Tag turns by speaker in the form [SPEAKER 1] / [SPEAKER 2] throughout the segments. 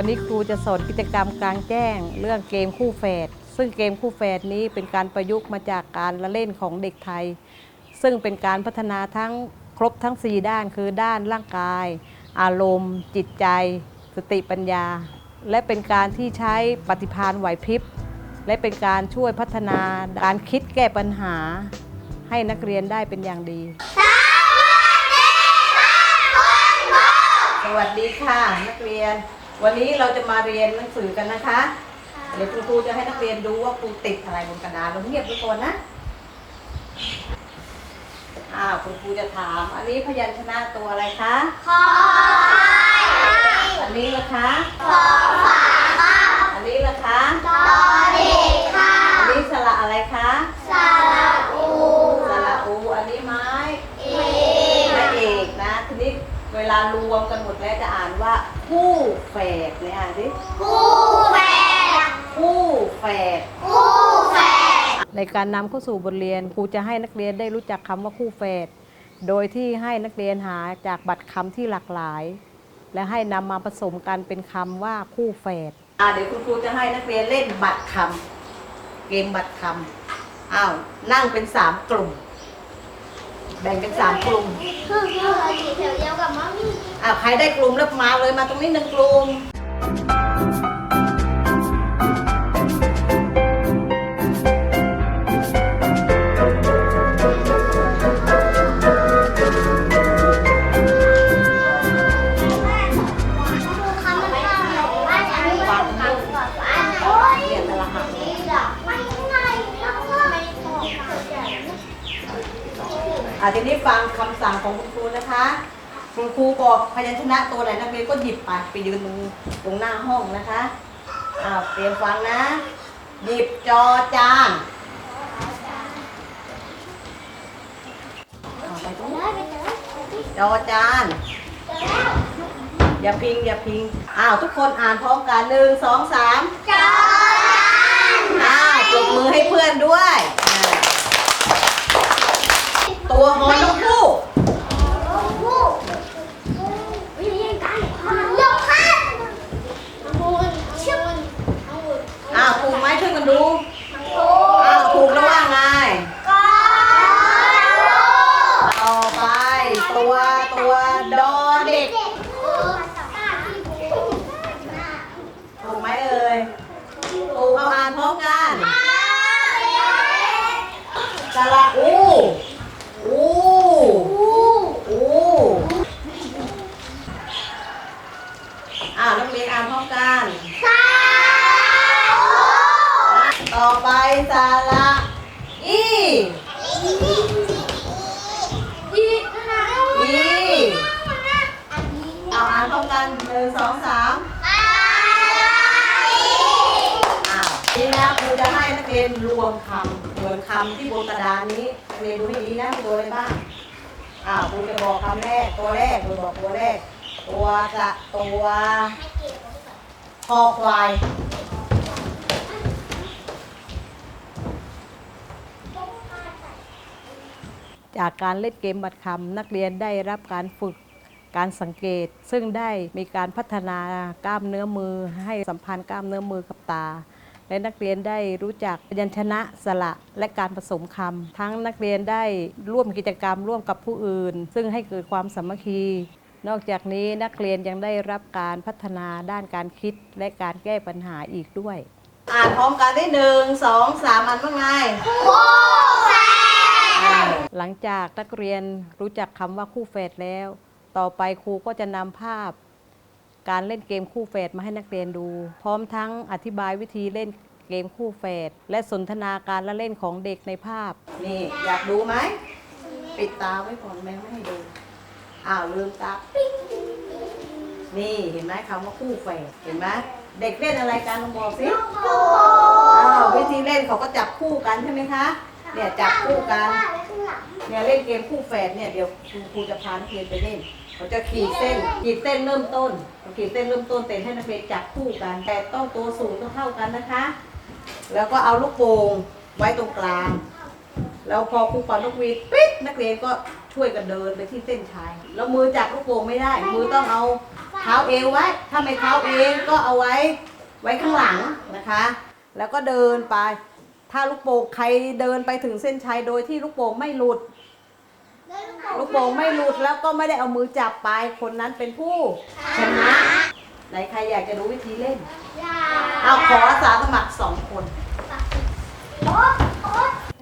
[SPEAKER 1] ันี้ครูจะสอนกิจกรรมกลางแจ้ง เรื่องเกมคู่แฝดซึ่งเกมคู่แฝดนี้เป็นการประยุกต์มาจากการละเล่นของเด็กไทย ซึ่งเป็นการพัฒนาทั้งครบทั้ง 4 ด้านคือด้านร่างกาย อารมณ์ จิตใจ สติปัญญา และเป็นการที่ใช้ปฏิภาณไหวพริบ และเป็นการช่วยพัฒนาการคิดแก้ปัญหา ให้นักเรียนได้เป็นอย่างดีสวัสดีค่ะ นักเรียน วันนี้เราจะมาเรียนหนังสือกันนะคะ เดี๋ยวคุณครูจะให้นักเรียนดูว่าครูติดอะไรบนกระดานเราเงียบไปก่อนนะ อ้าวคุณครูจะถาม อันนี้พยัญชนะตัวอะไรคะอันนี้ล่ะคะอันนี้ล่ะคะอันนี้สระอะไรคะสระอูอันนี้ไม้ไม้เอกนะทีนี้ เวลารวมกันหมดแล้วจะอ่านว่าคู่แฝดเนี่ยอ่านสิคู่แฝดในการนำเข้าสู่บทเรียนครูจะให้นักเรียนได้รู้จักคำว่าคู่แฝดโดยที่ให้นักเรียนหาจากบัตรคำที่หลากหลาย และให้นำมาผสมกันเป็นคำว่าคู่แฝดอ่าเดี๋ยวคุณครูจะให้นักเรียนเล่นบัตรคำเกมบัตรคำอ้าวนั่งเป็นสามกลุ่ม แบ่งเป็นสามกลุ่มอ้าวใครได้กลุ่มแล้วมาเลยมาตรงนี้หนึ่งกลุ่มความรู้ อ่าทีนี้ฟังคำสั่งของคุณครูนะคะ คุณครูบอกพยัญชนะตัวไหนนักเรียนก็หยิบไปไปยืนตรงตรงหน้าห้องนะคะอ่าเตรียมฟังนะ หยิบจอจานเอาไปตรงนี้จอจาน อย่าพิงอย่าพิง อ้าวทุกคนอ่านพร้อมกันหนึ่งสองสามอ้าวปรบมือให้เพื่อนด้วยอ่า ตัวหอนกคู่อ้าวถูกไหมช่วยกันดู อ้าวถูกแล้วว่าไงต่อไป ตัวตัวดอเด็กถูกไหมเอ่ยถูกเอาอ่านพร้อมกันสระอูอู อู อ้าวนักเรียนอ่านพร้อมกันต่อไปสระอีอีเอาอ่านพร้อมกันหนึ่งสองสามอ้าวนี่นะครูจะให้นักเรียนรวมคำเหมือนคำที่บนกระดานนี้นักเรียนดูให้ดีนะมีตัวอะไรบ้างอ้าวครูจะบอกคำแรกตัวแรกครูบอกตัวแรก ตัวกระตัวคอควาย จากการเล่นเกมบัตรคำนักเรียนได้รับการฝึกการสังเกตซึ่งได้มีการพัฒนากล้ามเนื้อมือ ให้สัมพันธ์กล้ามเนื้อมือกับตา และนักเรียนได้รู้จักพยัญชนะสระและการผสมคำทั้งนักเรียนได้ร่วมกิจกรรมร่วมกับผู้อื่น ซึ่งให้เกิดความสามัคคี นอกจากนี้นักเรียนยังได้รับการพัฒนาด้านการคิดและการแก้ปัญหาอีกด้วย อ่านพร้อมกันได้หนึ่งสองสามอันว่าไงหลังจากนักเรียนรู้จักคำว่าคู่แฝดแล้ว ต่อไปครูก็จะนำภาพ การเล่นเกมคู่แฝดมาให้นักเรียนดู พร้อมทั้งอธิบายวิธีเล่นเกมคู่แฝดและสนทนาการละเล่นของเด็กในภาพ นี่อยากดูไหม ปิดตาไว้ก่อนแม่ไม่ให้ดู อ้าวลืมตาปิ๊งนี่เห็นไหมคำว่าคู่แฝดเห็นไหมเด็กเล่นอะไรกันลองบอกสิอ้าววิธีเล่นเขาก็จับคู่กันใช่ไหมคะ เนี่ยจับคู่กัน เนี่ยเล่นเกมคู่แฝดเนี่ยเดี๋ยวคุณครูจะพานักเรียนไปเล่นเขาจะขีดเส้นขีดเส้นเริ่มต้นเขาขีดเส้นเริ่มต้นเต็นให้นักเรียนจับคู่กัน แต่ต้องตัวสูงต้องเท่ากันนะคะ แล้วก็เอาลูกโป่งไว้ตรงกลาง แล้วพอครูปอนนกหวีดปิ๊ดนักเรียนก็ช่วยกันเดินไปที่เส้นชัยแล้วมือจับลูกโป่งไม่ได้ มือต้องเอาเท้าเอวไว้ ถ้าไม่เท้าเองก็เอาไว้ไว้ข้างหลังนะคะ แล้วก็เดินไป ถ้าลูกโป่งใครเดินไปถึงเส้นชัยโดยที่ลูกโป่งไม่หลุด ลูกโป่งไม่หลุดแล้วก็ไม่ได้เอามือจับไปคนนั้นเป็นผู้ชนะไหนใครอยากจะรู้วิธีเล่น เอาขออาสาสมัครสองคน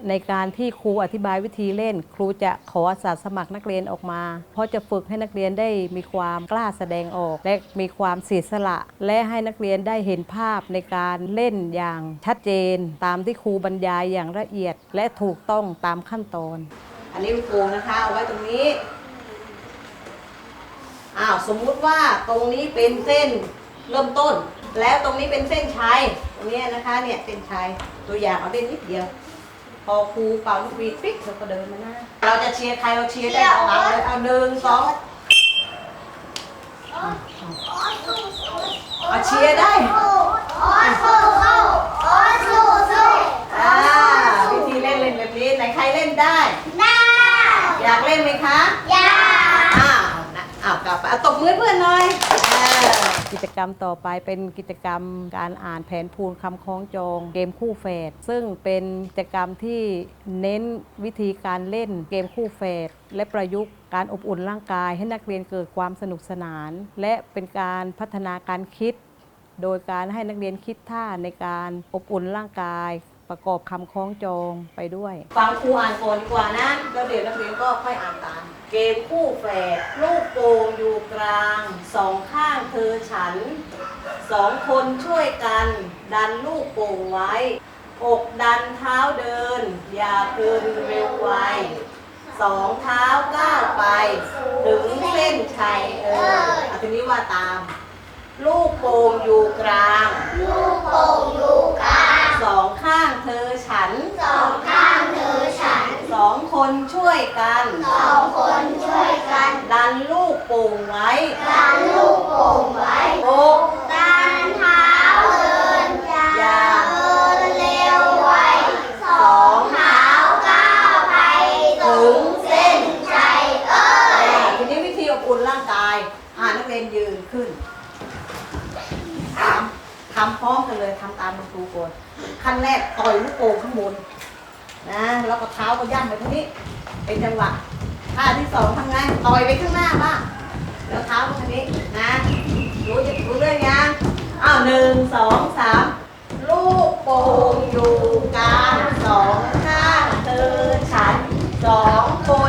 [SPEAKER 1] ในการที่ครูอธิบายวิธีเล่น ครูจะขออาสาสมัครนักเรียนออกมา เพราะจะฝึกให้นักเรียนได้มีความกล้าแสดงออก และมีความเสียสละ และให้นักเรียนได้เห็นภาพในการเล่นอย่างชัดเจน ตามที่ครูบรรยายอย่างละเอียด และถูกต้องตามขั้นตอน อันนี้ลูกโป่งนะคะเอาไว้ตรงนี้อ้าวสมมุติว่าตรงนี้เป็นเส้นเริ่มต้น แล้วตรงนี้เป็นเส้นชัยตรงนี้นะคะเนี่ยเส้นชัยตัวอย่างเอาเล่นนิดเดียว อครูเป่าลูกหวีดปิ๊กเราก็เดินมาหน้าเราจะเชียร์ใครเราเชียร์ได้ทั้งหลังเลยเอาหนึ่งสองเอาเชียร์ได้อ่าวิธีเล่นเล่นแบบนี้ไหนใครเล่นได้ อยากเล่นไหมคะ อ้าวนะอ้าวกลับไปเอาตบมือให้เพื่อนหน่อย กิจกรรมต่อไปเป็นกิจกรรมการอ่านแผนภูลคำคล้องจองเกมคู่แฝดซึ่งเป็นกิจกรรมที่เน้นวิธีการเล่นเกมคู่แฝดและประยุกต์การอบอุ่นร่างกายให้นักเรียนเกิดความสนุกสนาน และเป็นการพัฒนาการคิด โดยการให้นักเรียนคิดท่าในการอบอุ่นร่างกายประกอบคำคล้องจองไปด้วย ฟังครูอ่านก่อนดีกว่านะแล้วเดี๋ยวนักเรียนก็ค่อยอ่านตาม เกมคู่แฝดลูกโป่งอยู่กลาง สองข้างเธอฉัน สองคนช่วยกัน ดันลูกโป่งไว้ อกดันเท้าเดิน อย่าเกินเร็วไวสองเท้าก้าวไป ถึงเส้นชัยเออเอาทีนี้ว่าตามลูกโป่งอยู่กลาง สองข้างเธอฉัน สองคนช่วยกันดัน ลูกโป่งไว้อกอย่าสองถึงเส้นชัยเอ้ยทีนี้วิธีอบอุ่นร่างกายอ่านักเรียนยืนขึ้นทำทำพร้อมกันเลยทำตามครูก่อนขั้นแรกต่อยลูกโป่งข้างบนนะแล้วก็เท้าก็ย่ำไปทางนี้เป็นจังหวะ ท่าที่สองทำไงต่อยไปข้างหน้าบ้างแล้วเท้าตรงนี้นะรู้จะรู้เรื่องยังอ้าวหนึ่งสองสามลูกโป่งอยู่กลางสองข้างเธอฉันสองคน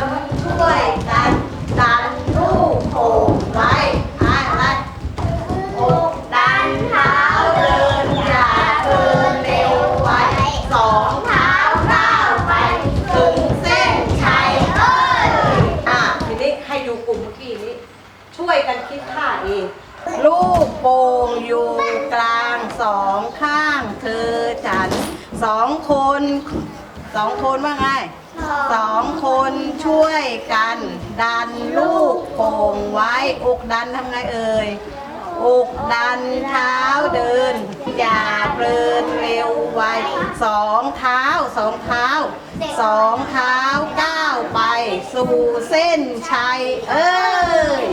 [SPEAKER 1] นว่าไงสองคนช่วยกัน ดันลูกโป่งไว้อกดันทำไงเอ่ยอกดันเท้าเดิน อย่าเพลินเร็วไวสองเท้าสองเท้าสองเท้าก้าวไป สู่เส้นชัยเอ้ย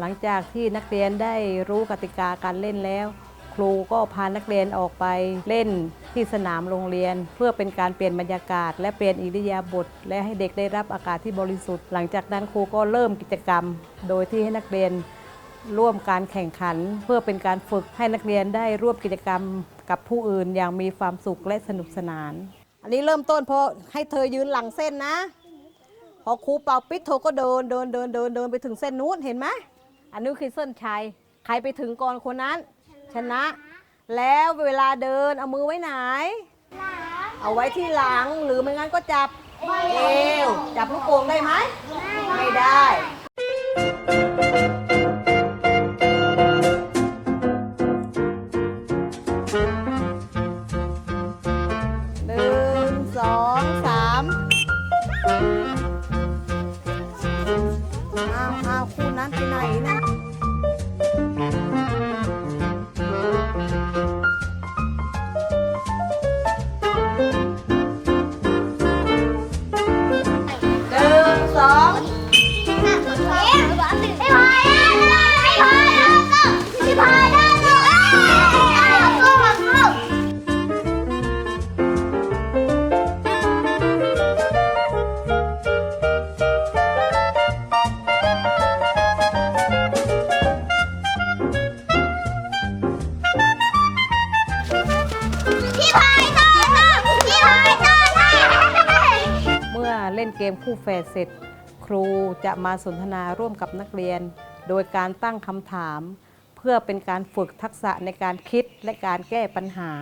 [SPEAKER 1] หลังจากที่นักเรียนได้รู้กติกาการเล่นแล้ว ครูก็พานักเรียนออกไปเล่นที่สนามโรงเรียน เพื่อเป็นการเปลี่ยนบรรยากาศ และเปลี่ยนอิริยาบถและให้เด็กได้รับอากาศที่บริสุทธิ์ หลังจากนั้นครูก็เริ่มกิจกรรม โดยที่ให้นักเรียนร่วมการแข่งขัน เพื่อเป็นการฝึกให้นักเรียนได้ร่วมกิจกรรมกับผู้อื่นอย่างมีความสุขและสนุกสนาน อันนี้เริ่มต้นเพราะให้เธอยืนหลังเส้นนะ พอครูเป่าปิดเธอก็เดินเดินเดินเดินเดินไปถึงเส้นนู้นเห็นไหม อันนี้คือเส้นชัย ใครไปถึงก่อนคนนั้น ชนะ แล้วเวลาเดินเอามือไว้ไหน เอาไว้ที่หลังหรือไม่งั้นก็จับเอวจับลูกโป่งได้ไหม ไม่ได้ ไหนนะ แฝดเสร็จ ครูจะมาสนทนาร่วมกับนักเรียน โดยการตั้งคำถาม เพื่อเป็นการฝึกทักษะในการคิดและการแก้ปัญหา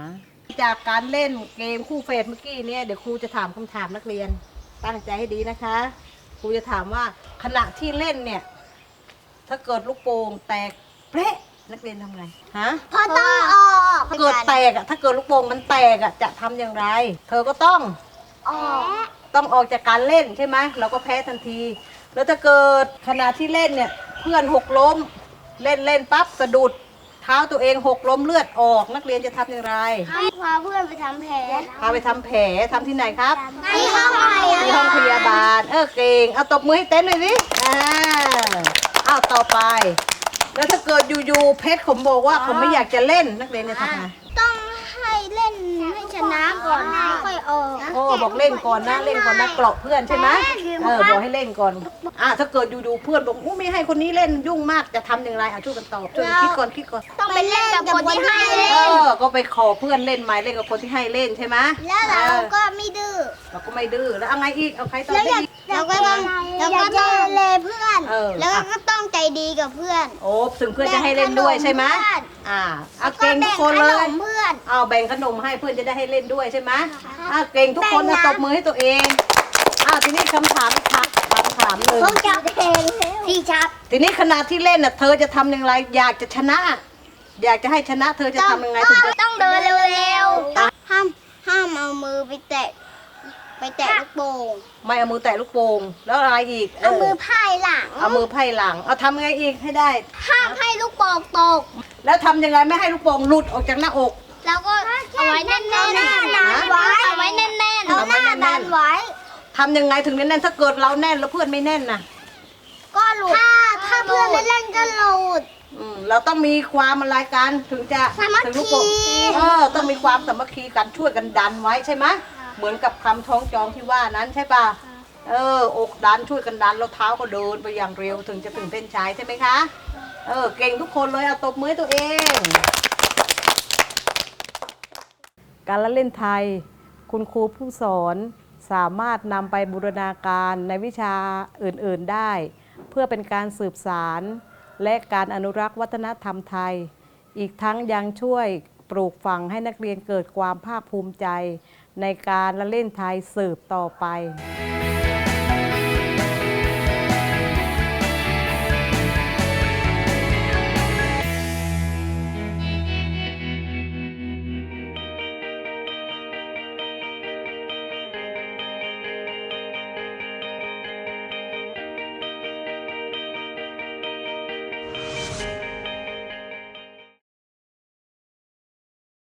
[SPEAKER 1] จากการเล่นเกมคู่เฟสเมื่อกี้เนี่ยเดี๋ยวครูจะถามคำถามนักเรียน ตั้งใจให้ดีนะคะ ครูจะถามว่าขณะที่เล่นเนี่ยถ้าเกิดลูกโป่งแตกเป๊ะนักเรียนทำไงฮะ
[SPEAKER 2] พอต้องออก
[SPEAKER 1] ถ้าเกิดแตกอะถ้าเกิดลูกโป่งมันแตกอะจะทำอย่างไร เธอก็ต้อง
[SPEAKER 2] ออก
[SPEAKER 1] ต้องออกจากการเล่นใช่ไหมเราก็แพ้ทันที แล้วถ้าเกิดขณะที่เล่นเนี่ยเพื่อนหกล้ม เล่นเล่นปั๊บสะดุดเท้าตัวเองหกล้มเลือดออก นักเรียนจะทำอย่างไร
[SPEAKER 2] ให้พาเพื่อนไปทำแผล
[SPEAKER 1] พาไปทำแผลทำที่ไหนครับ
[SPEAKER 2] ที่ห้องพยา
[SPEAKER 1] ที่ห้องพยาบาลเออเก่งเอาตบมือให้เต้นเลยสิอ่าอ้าวต่อไป แล้วถ้าเกิดอยู่ๆเพชรผมบอกว่าผมไม่อยากจะเล่นนักเรียนจะทำไง
[SPEAKER 2] ต้องให้เล่นให้ชนะก่อน ค่อยออก
[SPEAKER 1] โอ้บอกเล่นก่อนนะเล่นก่อนนะเกราะเพื่อนใช่ไหมเออบอกให้เล่นก่อนอะถ้าเกิดอยู่ๆเพื่อนบอกอู้ไม่ให้คนนี้เล่นยุ่งมากจะทำอย่างไรอะช่วยกันตอบช่วยกันคิดก่อนคิดก่อน
[SPEAKER 2] ต้องไปเล่นกับคนที่ให้เล่
[SPEAKER 1] เอนอก็ไปขอเพื่อนเล่นใหม่เล่นกับคนที่ให้เล่นใช่ไหม
[SPEAKER 2] แล้วเรา
[SPEAKER 1] ออ
[SPEAKER 2] ก็ไม่ดื้อ
[SPEAKER 1] เราก็ไม่ดื้อแล้วเอาไงอีกเอาใครตอบ
[SPEAKER 2] แล้ว
[SPEAKER 1] ได้
[SPEAKER 2] อยาก
[SPEAKER 1] อีก
[SPEAKER 2] เราก็ต้องเราก็ต้องเลเพื่อน
[SPEAKER 1] เออ
[SPEAKER 2] แล้วก็ต้องใจดีกับเพื่อน
[SPEAKER 1] โอ้ถึงเพื่อนจะให้เล่นด้วยใช่ไหม
[SPEAKER 2] แบ่งขนมเพื่อน
[SPEAKER 1] อ่าเอา
[SPEAKER 2] ก็
[SPEAKER 1] เก่งทุก
[SPEAKER 2] แบ่ง
[SPEAKER 1] คน
[SPEAKER 2] ข
[SPEAKER 1] เล
[SPEAKER 2] น
[SPEAKER 1] ย
[SPEAKER 2] มเพื่ อน
[SPEAKER 1] เอาแบ่งขนมให้เพื่อนจะได้ให้เล่นด้วยใช่ไหม
[SPEAKER 2] ค่ะ
[SPEAKER 1] อ่าเก่งทุกคน
[SPEAKER 2] แบ่
[SPEAKER 1] นะ
[SPEAKER 2] งนะ
[SPEAKER 1] ตบมือให้ตัวเองอ่าทีนี้คำถามค่ะคำถามหนึ่ง
[SPEAKER 2] ผมจับเองที่ชับ
[SPEAKER 1] ทีนี้ขณะที่เล่นน่ะเธอจะทำอย่างไร อยากจะชนะ อยากจะให้ชนะ เธอจะทำยังไงถึงจะ
[SPEAKER 2] ต้องเดินเร็วๆห้ามห้ามเอามือไปแตะไปแตะลูกโป่ง
[SPEAKER 1] ไม่เอามือแตะลูกโป่งแล้วอะไรอีก
[SPEAKER 2] เอามือพายหลัง
[SPEAKER 1] เอามือไพ่หลังเอาทำไงอีกให้ได้
[SPEAKER 2] ห้ามให้ลูกโป่งตก
[SPEAKER 1] แล้วทำยังไงไม่ให้ลูกโป่งหลุดออกจากหน้าอก
[SPEAKER 2] แล้วก็เอาไว้แน่นๆเอาหน้าดันไว้ เอาไว้แน่นๆ
[SPEAKER 1] เอา
[SPEAKER 2] เอา
[SPEAKER 1] ไว้
[SPEAKER 2] หน้า
[SPEAKER 1] แน่นๆ
[SPEAKER 2] ดันไว้
[SPEAKER 1] ทำยังไงถึงแน่นๆถ้าเกิดเราแน่นแล้วเพื่อนไม่แน่นน่ะ
[SPEAKER 2] ก็หลุดถ้าถ้าเพื่อนไม่เล่นก็หลุด
[SPEAKER 1] อืมเราต้องมีความอะไรกันถึงจะ
[SPEAKER 2] สามัคคี
[SPEAKER 1] ถึงลูกโป่งเออต้องมีความสามัคคีกันช่วยกันดันไว้ใช่ไหมเหมือนกับคำท้องจองที่ว่านั้นใช่ป่ะเออ อกดันช่วยกันดันแล้วเท้าก็เดินไปอย่างเร็วถึงจะถึงเส้นชัยใช่ไหมคะ เออเก่งทุกคนเลยเอาตบมือให้ตัวเอง การละเล่นไทย คุณครูผู้สอนสามารถนำไปบูรณาการในวิชาอื่น ๆได้ เพื่อเป็นการสืบสาร และการอนุรักษ์วัฒนธรรมไทย อีกทั้งยังช่วยปลูกฝังให้นักเรียนเกิดความภาคภูมิใจ ในการละเล่นไทยสืบต่อไป